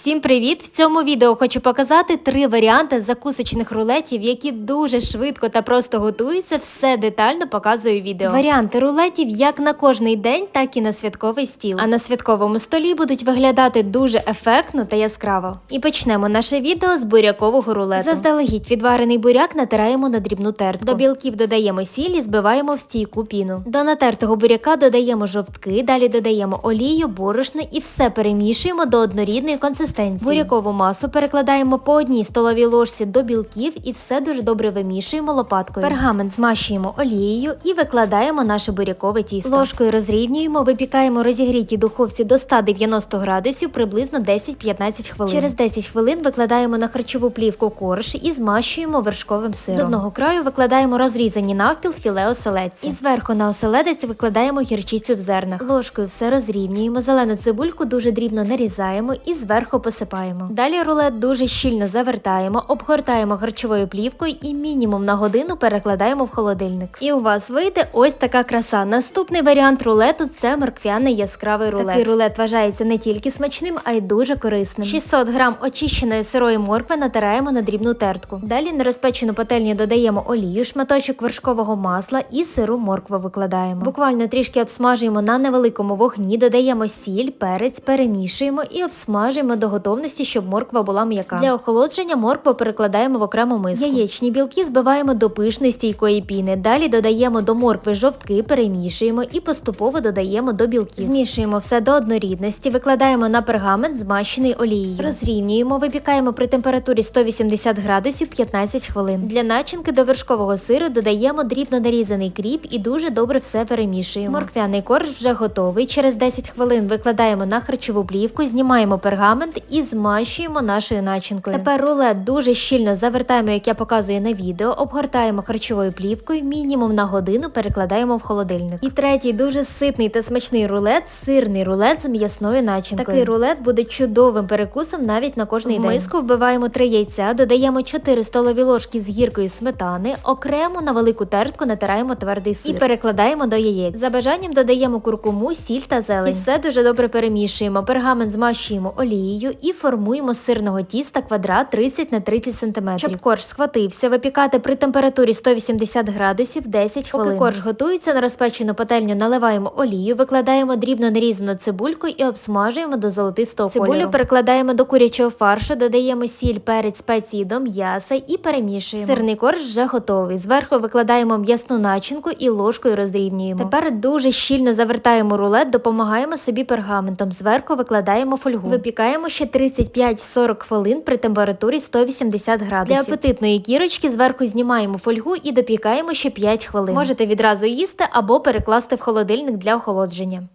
Всім привіт! В цьому відео хочу показати три варіанти закусочних рулетів, які дуже швидко та просто готуються. Все детально показую відео. Варіанти рулетів як на кожний день, так і на святковий стіл. А на святковому столі будуть виглядати дуже ефектно та яскраво. І почнемо наше відео з бурякового рулету. Заздалегідь відварений буряк натираємо на дрібну тертку. До білків додаємо сіль і збиваємо в стійку піну. До натертого буряка додаємо жовтки, далі додаємо олію, борошно і все перемішуємо до однорідної консистенції. Бурякову масу перекладаємо по одній столовій ложці до білків і все дуже добре вимішуємо лопаткою. Пергамент змащуємо олією і викладаємо наше бурякове тісто. Ложкою розрівнюємо, випікаємо розігрітій духовці до 190 градусів приблизно 10-15 хвилин. Через 10 хвилин викладаємо на харчову плівку корж і змащуємо вершковим сиром. З одного краю викладаємо розрізані навпіл філе оселедця. І зверху на оселедець викладаємо гірчицю в зернах. Ложкою все розрівнюємо, зелену цибульку дуже дрібно нарізаємо і зверху посипаємо. Далі рулет дуже щільно завертаємо, обгортаємо харчовою плівкою і мінімум на годину перекладаємо в холодильник. І у вас вийде ось така краса. Наступний варіант рулету це морквяний яскравий рулет. Такий рулет вважається не тільки смачним, а й дуже корисним. 600 грам очищеної сирої моркви натираємо на дрібну тертку. Далі на розпечену пательню додаємо олію, шматочок вершкового масла і сиру моркву викладаємо. Буквально трішки обсмажуємо на невеликому вогні, додаємо сіль, перець, перемішуємо і обсмажуємо до готовності, щоб морква була м'яка. Для охолодження моркву перекладаємо в окрему миску. Яєчні білки збиваємо до пишної стійкої піни. Далі додаємо до моркви жовтки, перемішуємо і поступово додаємо до білків. Змішуємо все до однорідності, викладаємо на пергамент, змащений олією. Розрівнюємо, випікаємо при температурі 180 градусів 15 хвилин. Для начинки до вершкового сиру додаємо дрібно нарізаний кріп і дуже добре все перемішуємо. Морквяний корж вже готовий. Через 10 хвилин викладаємо на харчову плівку, знімаємо пергамент і змащуємо нашою начинкою. Тепер рулет дуже щільно завертаємо, як я показую на відео, обгортаємо харчовою плівкою, мінімум на годину перекладаємо в холодильник. І третій дуже ситний та смачний рулет сирний рулет з м'ясною начинкою. Такий рулет буде чудовим перекусом навіть на кожний В день. В миску вбиваємо 3 яйця, додаємо 4 столові ложки з гіркою сметани, окремо на велику тертку натираємо твердий сир і перекладаємо до яєць. За бажанням додаємо куркуму, сіль та зелень. І все дуже добре перемішуємо. Пергамент змащуємо олією і формуємо з сирного тіста квадрат 30 на 30 см. Щоб корж схватився, випікати при температурі 180 градусів 10 хвилин. Поки корж готується, на розпечену пательню наливаємо олію, викладаємо дрібно нарізану цибульку і обсмажуємо до золотистого кольору. Цибулю перекладаємо до курячого фаршу, додаємо сіль, перець, спеції до м'яса і перемішуємо. Сирний корж вже готовий. Зверху викладаємо м'ясну начинку і ложкою розрівнюємо. Тепер дуже щільно завертаємо рулет, допомагаємо собі пергаментом. Зверху викладаємо фольгу. Випікаємо ще 35-40 хвилин при температурі 180 градусів. Для апетитної кірочки зверху знімаємо фольгу і допікаємо ще 5 хвилин. Можете відразу їсти або перекласти в холодильник для охолодження.